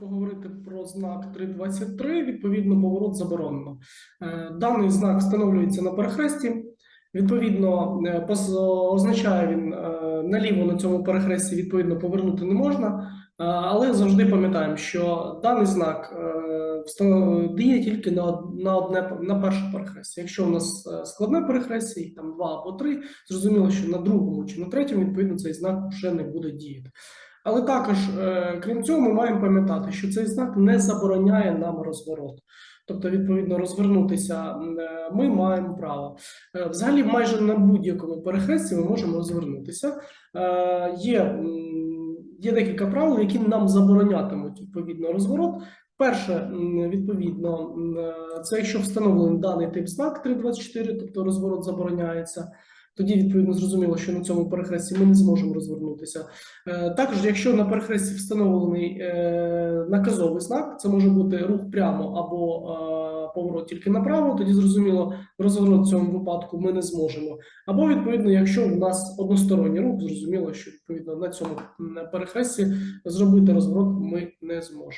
поговорити про знак 323. Відповідно, поворот заборонено. Е, Даний знак встановлюється на перехресті. Відповідно, е, означає він е, наліво на цьому перехресті відповідно повернути не можна. Але завжди пам'ятаємо, що даний знак діє тільки на одне на перше перехрестя. Якщо у нас складне перехрестя, і там два або три, зрозуміло, що на другому чи на третьому відповідно цей знак вже не буде діяти. Але також, е, крім цього, ми маємо пам'ятати, що цей знак не забороняє нам розворот. Тобто, відповідно, розвернутися е, ми маємо право. Е, Взагалі, майже на будь-якому перехресті ми можемо розвернутися. Є, є декілька правил, які нам заборонятимуть відповідно розворот. Перше, відповідно, це якщо встановлений даний тип знак 324, тобто розворот забороняється. Тоді відповідно зрозуміло, що на цьому перехресті ми не зможемо розвернутися. Е, Також, якщо на перехресті встановлений е, наказовий знак, це може бути рух прямо або е, поворот тільки направо, тоді зрозуміло, розворот в цьому випадку ми не зможемо. Або відповідно, якщо в нас односторонній рух, зрозуміло, що відповідно на цьому перехресті зробити розворот ми не зможемо.